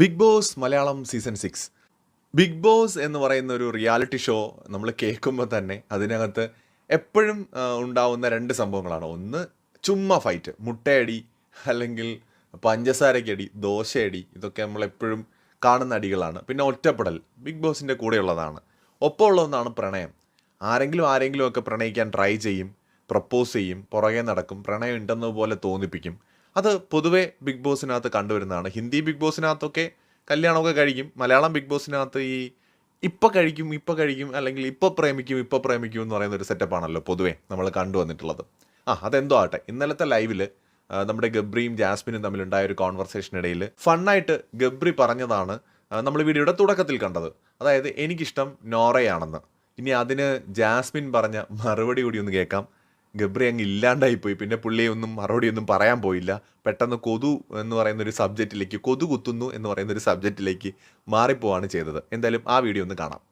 Bigg Boss Malayalam season six. Bigg Boss എന്ന് പറയുന്ന ഒരു റിയാലിറ്റി ഷോ നമ്മൾ കേൾക്കുമ്പോൾ തന്നെ അതിനകത്ത് എപ്പോഴും ഉണ്ടാവുന്ന രണ്ട് സംഭവങ്ങളാണ്. ഒന്ന് ചുമ്മാ ഫൈറ്റ് മുട്ടയടി അല്ലെങ്കിൽ പഞ്ചസാരക്കടി ദോശയടി ഇതൊക്കെ നമ്മൾ എപ്പോഴും കാണുന്ന അടികളാണ്. പിന്നെ ഒറ്റപ്പെടൽ ബിഗ് ബോസിന്റെ കൂടെയുള്ളതാണ്. ഒപ്പമുള്ള ഒന്നാണ് പ്രണയം. ആരെങ്കിലും ആരെങ്കിലും ഒക്കെ പ്രണയിക്കാൻ ട്രൈ ചെയ്യും പ്രപ്പോസ് ചെയ്യും പുറകെ നടക്കും പ്രണയം ഉണ്ടെന്നതുപോലെ തോന്നിപ്പിക്കും. അത് പൊതുവേ ബിഗ് ബോസിനകത്ത് കണ്ടുവരുന്നതാണ്. ഹിന്ദി ബിഗ് ബോസിനകത്തൊക്കെ കല്യാണമൊക്കെ കഴിക്കും. മലയാളം ബിഗ് ബോസിനകത്ത് ഈ ഇപ്പം കഴിക്കും ഇപ്പം കഴിക്കും അല്ലെങ്കിൽ ഇപ്പോൾ പ്രേമിക്കും ഇപ്പോൾ പ്രേമിക്കും എന്ന് പറയുന്ന ഒരു സെറ്റപ്പാണല്ലോ പൊതുവേ നമ്മൾ കണ്ടുവന്നിട്ടുള്ളത്. ആ അതെന്തോ ആട്ടെ ഇന്നലത്തെ ലൈവിൽ നമ്മുടെ ഗബ്രിയും ജാസ്മിനും തമ്മിലുണ്ടായ ഒരു കോൺവെർസേഷനിടയിൽ ഫണ്ണായിട്ട് ഗബ്രി പറഞ്ഞതാണ് നമ്മൾ വീഡിയോയുടെ തുടക്കത്തിൽ കണ്ടത്. അതായത് എനിക്കിഷ്ടം നോറയാണെന്ന്. ഇനി അതിന് ജാസ്മിൻ പറഞ്ഞ മറുപടി കൂടി ഒന്ന് കേൾക്കാം. ഗബ്രി അങ്ങ് ഇല്ലാണ്ടായിപ്പോയി. പിന്നെ പുള്ളിയൊന്നും മറുപടി ഒന്നും പറയാൻ പോയില്ല. പെട്ടെന്ന് കൊതു എന്ന് പറയുന്ന ഒരു സബ്ജക്റ്റിലേക്ക് കൊതു കുത്തുന്നു എന്ന് പറയുന്ന ഒരു സബ്ജക്റ്റിലേക്ക് മാറിപ്പോവാണ് ചെയ്തത്. എന്തായാലും ആ വീഡിയോ ഒന്ന് കാണാം.